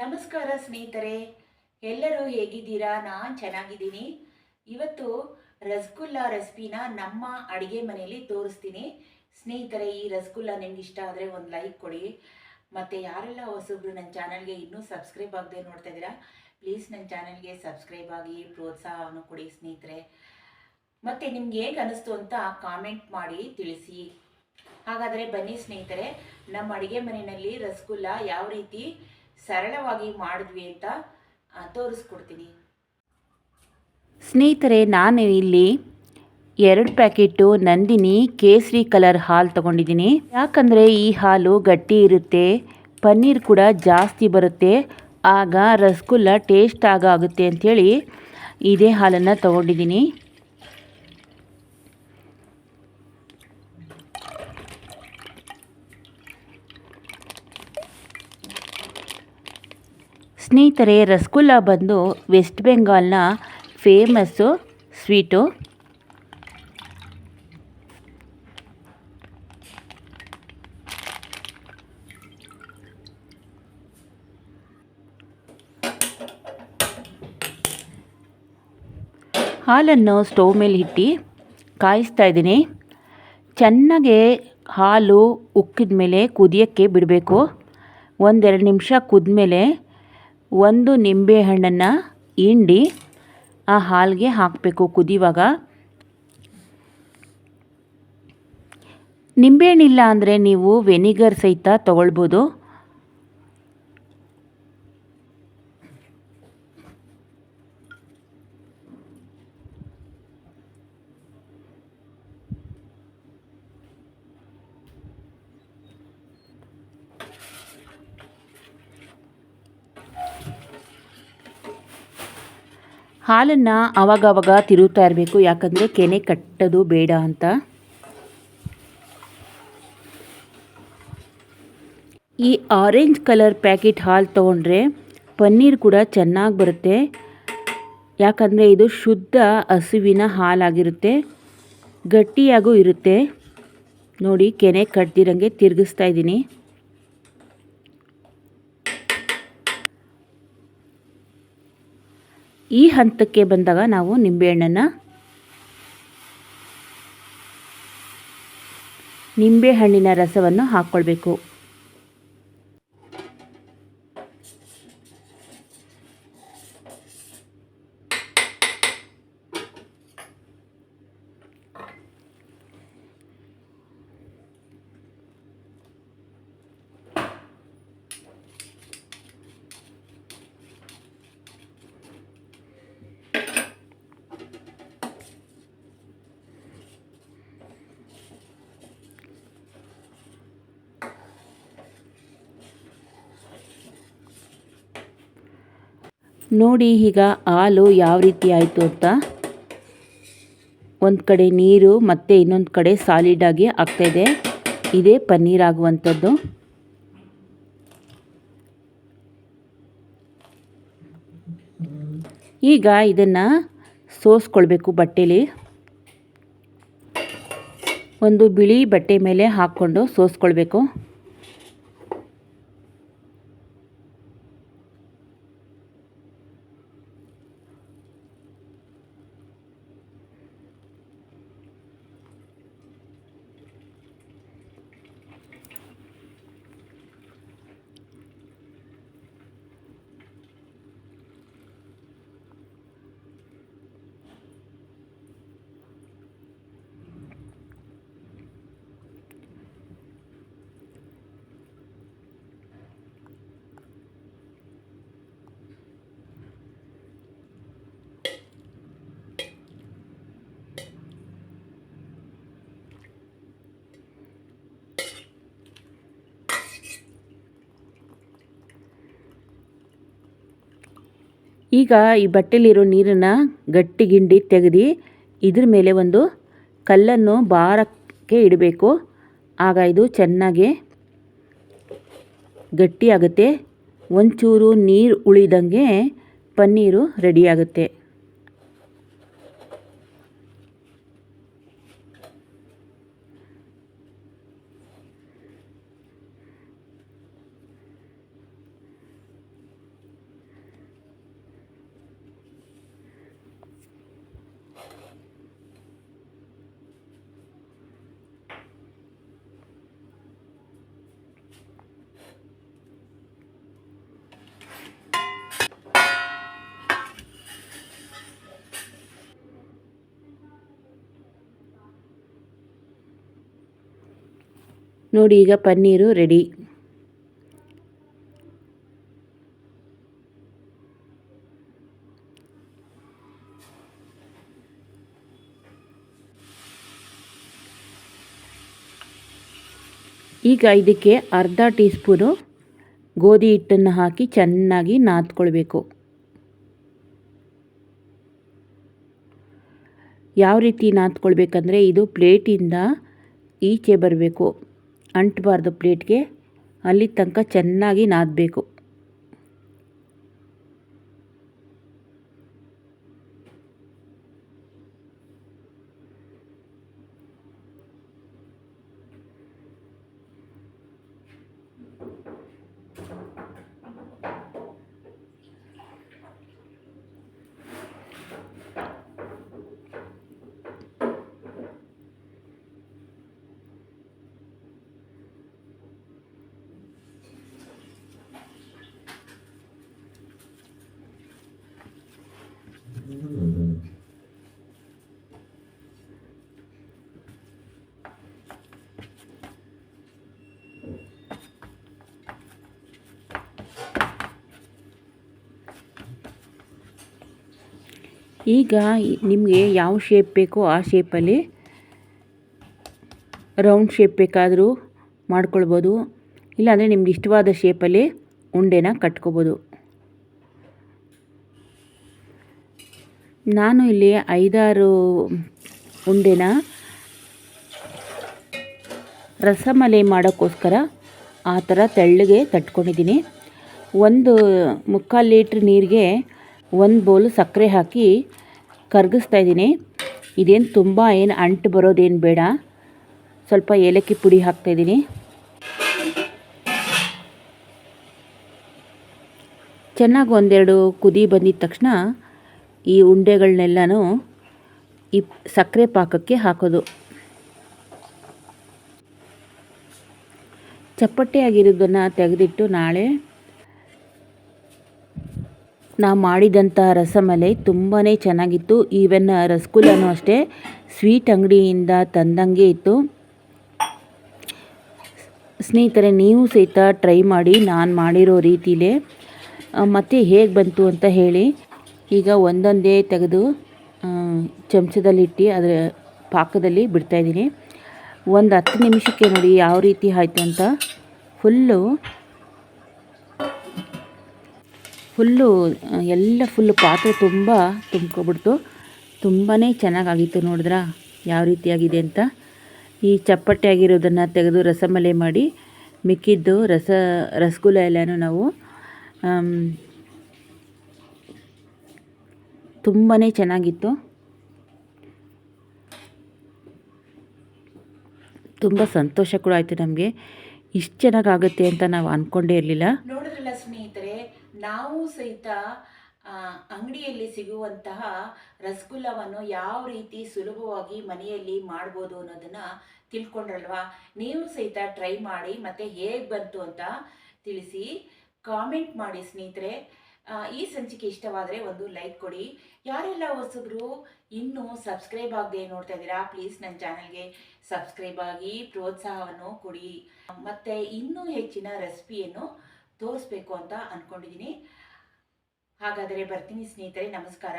ನಮಸ್ಕಾರ ಸ್ನೇಹಿತರೆ, ಎಲ್ಲರೂ ಹೇಗಿದ್ದೀರಾ? ನಾನು ಚೆನ್ನಾಗಿದ್ದೀನಿ. ಇವತ್ತು ರಸಗುಲ್ಲ ರೆಸಿಪಿನ ನಮ್ಮ ಅಡುಗೆ ಮನೆಯಲ್ಲಿ ತೋರಿಸ್ತೀನಿ. ಸ್ನೇಹಿತರೆ, ಈ ರಸಗುಲ್ಲ ನಿಮ್ಗೆ ಇಷ್ಟ ಆದರೆ ಒಂದು ಲೈಕ್ ಕೊಡಿ. ಮತ್ತು ಯಾರೆಲ್ಲ ಹೊಸಬ್ರು ನನ್ನ ಚಾನಲ್ಗೆ ಇನ್ನೂ ಸಬ್ಸ್ಕ್ರೈಬ್ ಆಗದೆ ನೋಡ್ತಾ ಇದ್ದೀರಾ, ಪ್ಲೀಸ್ ನನ್ನ ಚಾನಲ್ಗೆ ಸಬ್ಸ್ಕ್ರೈಬ್ ಆಗಿ ಪ್ರೋತ್ಸಾಹವನ್ನು ಕೊಡಿ ಸ್ನೇಹಿತರೆ. ಮತ್ತು ನಿಮ್ಗೆ ಹೇಗೆ ಅನ್ನಿಸ್ತು ಅಂತ ಕಾಮೆಂಟ್ ಮಾಡಿ ತಿಳಿಸಿ. ಹಾಗಾದರೆ ಬನ್ನಿ ಸ್ನೇಹಿತರೆ, ನಮ್ಮ ಅಡುಗೆ ಮನೆಯಲ್ಲಿ ರಸಗುಲ್ಲ ಯಾವ ರೀತಿ ಸರಳವಾಗಿ ಮಾಡಿದ್ವಿ ಅಂತ ತೋರಿಸ್ಕೊಡ್ತೀನಿ. ಸ್ನೇಹಿತರೆ, ನಾನು ಇಲ್ಲಿ ಎರಡು ಪ್ಯಾಕೆಟು ನಂದಿನಿ ಕೇಸರಿ ಕಲರ್ ಹಾಲು ತಗೊಂಡಿದ್ದೀನಿ. ಯಾಕಂದರೆ ಈ ಹಾಲು ಗಟ್ಟಿ ಇರುತ್ತೆ, ಪನ್ನೀರ್ ಕೂಡ ಜಾಸ್ತಿ ಬರುತ್ತೆ, ಆಗ ರಸಗುಲ್ಲ ಟೇಸ್ಟ್ ಆಗ ಆಗುತ್ತೆ ಅಂಥೇಳಿ ಇದೇ ಹಾಲನ್ನು ತಗೊಂಡಿದ್ದೀನಿ. ಸ್ನೇಹಿತರೆ, ರಸಗುಲ್ಲ ಬಂದು ವೆಸ್ಟ್ ಬೆಂಗಾಲ್ನ ಫೇಮಸ್ಸು ಸ್ವೀಟು. ಹಾಲನ್ನು ಸ್ಟವ್ ಮೇಲೆ ಇಟ್ಟು ಕಾಯಿಸ್ತಾ ಇದ್ದೀನಿ. ಚೆನ್ನಾಗೆ ಹಾಲು ಉಕ್ಕಿದ ಮೇಲೆ ಕುದಿಯೋಕ್ಕೆ ಬಿಡಬೇಕು. ಒಂದೆರಡು ನಿಮಿಷ ಕುದ್ಮೇಲೆ ಒಂದು ನಿಂಬೆಹಣ್ಣನ್ನು ಹಿಂಡಿ ಆ ಹಾಲಿಗೆ ಹಾಕಬೇಕು ಕುದಿಯುವಾಗ. ನಿಂಬೆಹಣ್ಣಿಲ್ಲ ಅಂದರೆ ನೀವು ವೆನಿಗರ್ ಸಹಿತ ತಗೊಳ್ಬೋದು. ಹಾಲನ್ನು ಆವಾಗವಾಗ ತಿರುಗ್ತಾ ಇರಬೇಕು. ಯಾಕಂದರೆ ಕೆನೆ ಕಟ್ಟೋದು ಬೇಡ ಅಂತ. ಈ ಆರೆಂಜ್ ಕಲರ್ ಪ್ಯಾಕೆಟ್ ಹಾಲು ತೊಗೊಂಡ್ರೆ ಪನ್ನೀರ್ ಕೂಡ ಚೆನ್ನಾಗಿ ಬರುತ್ತೆ. ಯಾಕಂದರೆ ಇದು ಶುದ್ಧ ಹಸುವಿನ ಹಾಲಾಗಿರುತ್ತೆ. ಗಟ್ಟಿಯಾಗೂ ಇರುತ್ತೆ. ನೋಡಿ, ಕೆನೆ ಕಟ್ದಿರಂಗೆ ತಿರುಗಿಸ್ತಾ ಇದ್ದೀನಿ. ಈ ಹಂತಕ್ಕೆ ಬಂದಾಗ ನಾವು ನಿಂಬೆಹಣ್ಣನ್ನು ನಿಂಬೆಹಣ್ಣಿನ ರಸವನ್ನು ಹಾಕ್ಕೊಳ್ಬೇಕು. ನೋಡಿ ಈಗ ಹಾಲು ಯಾವ ರೀತಿ ಆಯಿತು ಅಂತ. ಒಂದು ಕಡೆ ನೀರು, ಮತ್ತು ಇನ್ನೊಂದು ಕಡೆ ಸಾಲಿಡಾಗಿ ಆಗ್ತಾಯಿದೆ ಇದೇ ಪನ್ನೀರ್ ಆಗುವಂಥದ್ದು. ಈಗ ಇದನ್ನು ಸೋಸ್ಕೊಳ್ಬೇಕು ಬಟ್ಟೆಲಿ. ಒಂದು ಬಿಳಿ ಬಟ್ಟೆ ಮೇಲೆ ಹಾಕ್ಕೊಂಡು ಸೋಸ್ಕೊಳ್ಬೇಕು. ಈಗ ಈ ಬಟ್ಟೆಲಿರೋ ನೀರನ್ನು ಗಟ್ಟಿ ಗಿಂಡಿ ತೆಗೆದು ಇದ್ರ ಮೇಲೆ ಒಂದು ಕಲ್ಲನ್ನು ಭಾರಕ್ಕೆ ಇಡಬೇಕು. ಆಗ ಇದು ಚೆನ್ನಾಗಿ ಗಟ್ಟಿಯಾಗುತ್ತೆ. ಒಂಚೂರು ನೀರು ಉಳಿದಂಗೆ ಪನ್ನೀರು ರೆಡಿಯಾಗುತ್ತೆ ನೋಡಿ ಈಗ ಪನ್ನೀರು ರೆಡಿ ಈಗ ಇದಕ್ಕೆ ಅರ್ಧ ಟೀ ಸ್ಪೂನು ಗೋಧಿ ಹಿಟ್ಟನ್ನು ಹಾಕಿ ಚೆನ್ನಾಗಿ ನಾದ್ಕೊಳ್ಬೇಕು. ಯಾವ ರೀತಿ ನಾದ್ಕೊಳ್ಬೇಕಂದ್ರೆ ಇದು ಪ್ಲೇಟಿಂದ ಈಚೆ ಬರಬೇಕು. ಅಂಟಬಾರ್ದು ಪ್ಲೇಟ್ಗೆ. ಅಲ್ಲಿ ತನಕ ಚೆನ್ನಾಗಿ ನಾದಬೇಕು. ಈಗ ನಿಮಗೆ ಯಾವ ಶೇಪ್ ಬೇಕೋ ಆ ಶೇಪಲ್ಲಿ ರೌಂಡ್ ಶೇಪ್ ಬೇಕಾದರೂ ಮಾಡ್ಕೊಳ್ಬೋದು. ಇಲ್ಲಾಂದರೆ ನಿಮ್ಗೆ ಇಷ್ಟವಾದ ಶೇಪಲ್ಲಿ ಉಂಡೆನ ಕಟ್ಕೋಬೋದು. ನಾನು ಇಲ್ಲಿ ಐದಾರು ಉಂಡೆನ ರಸಮಲೈ ಮಾಡೋಕ್ಕೋಸ್ಕರ ಆ ಥರ ತೆಳ್ಳಗೆ ತಟ್ಕೊಂಡಿದ್ದೀನಿ. ಒಂದು ಮುಕ್ಕಾಲು ಲೀಟ್ರ್ ನೀರಿಗೆ ಒಂದು ಬೌಲ್ ಸಕ್ಕರೆ ಹಾಕಿ ಕರಗಿಸ್ತಾ ಇದ್ದೀನಿ. ಇದೇನು ತುಂಬ ಏನು ಅಂಟು ಬರೋದೇನು ಬೇಡ. ಸ್ವಲ್ಪ ಏಲಕ್ಕಿ ಪುಡಿ ಹಾಕ್ತಾಯಿದ್ದೀನಿ ಚೆನ್ನಾಗಿ ಒಂದೆರಡು ಕುದಿ ಬಂದಿದ ತಕ್ಷಣ ಈ ಉಂಡೆಗಳನ್ನೆಲ್ಲನೂ ಈ ಸಕ್ಕರೆ ಪಾಕಕ್ಕೆ ಹಾಕೋದು. ಚಪ್ಪಟ್ಟೆ ಆಗಿರೋದನ್ನು ತೆಗೆದಿಟ್ಟು ನಾಳೆ ನಾವು ಮಾಡಿದಂಥ ರಸಮಲೈ ತುಂಬಾ ಚೆನ್ನಾಗಿತ್ತು. ಈವನ್ ರಸಗುಲ್ಲನೂ ಅಷ್ಟೇ ಸ್ವೀಟ್ ಅಂಗಡಿಯಿಂದ ತಂದಂಗೆ ಇತ್ತು. ಸ್ನೇಹಿತರೆ, ನೀವು ಸಹಿತ ಟ್ರೈ ಮಾಡಿ, ನಾನು ಮಾಡಿರೋ ರೀತಿಲೇ. ಮತ್ತು ಹೇಗೆ ಬಂತು ಅಂತ ಹೇಳಿ, ಈಗ ಒಂದೊಂದೇ ತೆಗೆದು ಚಮಚದಲ್ಲಿಟ್ಟು ಅದರ ಪಾಕದಲ್ಲಿ ಬಿಡ್ತಾಯಿದ್ದೀನಿ ಒಂದು ಹತ್ತು ನಿಮಿಷಕ್ಕೆ ನೋಡಿ ಯಾವ ರೀತಿ ಆಯಿತು ಅಂತ. ಫುಲ್ಲು ಫುಲ್ಲು ಎಲ್ಲ ಫುಲ್ಲು ಪಾತ್ರೆ ತುಂಬ ತುಂಬ್ಕೊಬಿಡ್ತು. ತುಂಬಾ ಚೆನ್ನಾಗಾಗಿತ್ತು ನೋಡಿದ್ರಾ? ಯಾವ ರೀತಿಯಾಗಿದೆ ಅಂತ. ಈ ಚಪ್ಪಟ್ಟೆ ಆಗಿರೋದನ್ನು ತೆಗೆದು ರಸಮಲೆ ಮಾಡಿ ಮಿಕ್ಕಿದ್ದು ರಸ, ರಸಗುಲ್ಲ ಎಲ್ಲನೂ ನಾವು ತುಂಬಾ ಚೆನ್ನಾಗಿತ್ತು. ತುಂಬ ಸಂತೋಷ ಕೂಡ ಆಯಿತು ನಮಗೆ. ಇಷ್ಟು ಚೆನ್ನಾಗಾಗುತ್ತೆ ಅಂತ ನಾವು ಅಂದ್ಕೊಂಡೇ ಇರಲಿಲ್ಲ. ನೋಡಿದ್ರಲ್ಲ ಸ್ನೇಹಿತರೆ ನಾವು ಸಹಿತ ಅಂಗಡಿಯಲ್ಲಿ ಸಿಗುವಂತಹ ರಸಗುಲ್ಲವನ್ನು ಯಾವ ರೀತಿ ಸುಲಭವಾಗಿ ಮನೆಯಲ್ಲಿ ಮಾಡ್ಬೋದು ಅನ್ನೋದನ್ನ ತಿಳ್ಕೊಂಡ್ರಲ್ವಾ? ನೀವು ಸಹಿತ ಟ್ರೈ ಮಾಡಿ ಮತ್ತೆ ಹೇಗೆ ಬಂತು ಅಂತ ತಿಳಿಸಿ. ಕಾಮೆಂಟ್ ಮಾಡಿ ಸ್ನೇಹಿತರೆ. ಈ ಸಂಚಿಕೆ ಇಷ್ಟವಾದರೆ ಒಂದು ಲೈಕ್ ಕೊಡಿ. ಯಾರೆಲ್ಲ ಹೊಸಬ್ರು ಇನ್ನೂ ಸಬ್ಸ್ಕ್ರೈಬ್ ಆಗದೆ ನೋಡ್ತಾ ಇದ್ದೀರಾ ಪ್ಲೀಸ್ ನನ್ನ ಚಾನಲ್ಗೆ ಸಬ್ಸ್ಕ್ರೈಬ್ ಆಗಿ ಪ್ರೋತ್ಸಾಹವನ್ನು ಕೊಡಿ. ಮತ್ತೆ ಇನ್ನೂ ಹೆಚ್ಚಿನ ರೆಸಿಪಿಯನ್ನು ತೋರಿಸ್ಬೇಕು ಅಂತ ಅನ್ಕೊಂಡಿದ್ದೀನಿ ಹಾಗಾದರೆ ಬರ್ತೀನಿ ಸ್ನೇಹಿತರೆ ನಮಸ್ಕಾರ.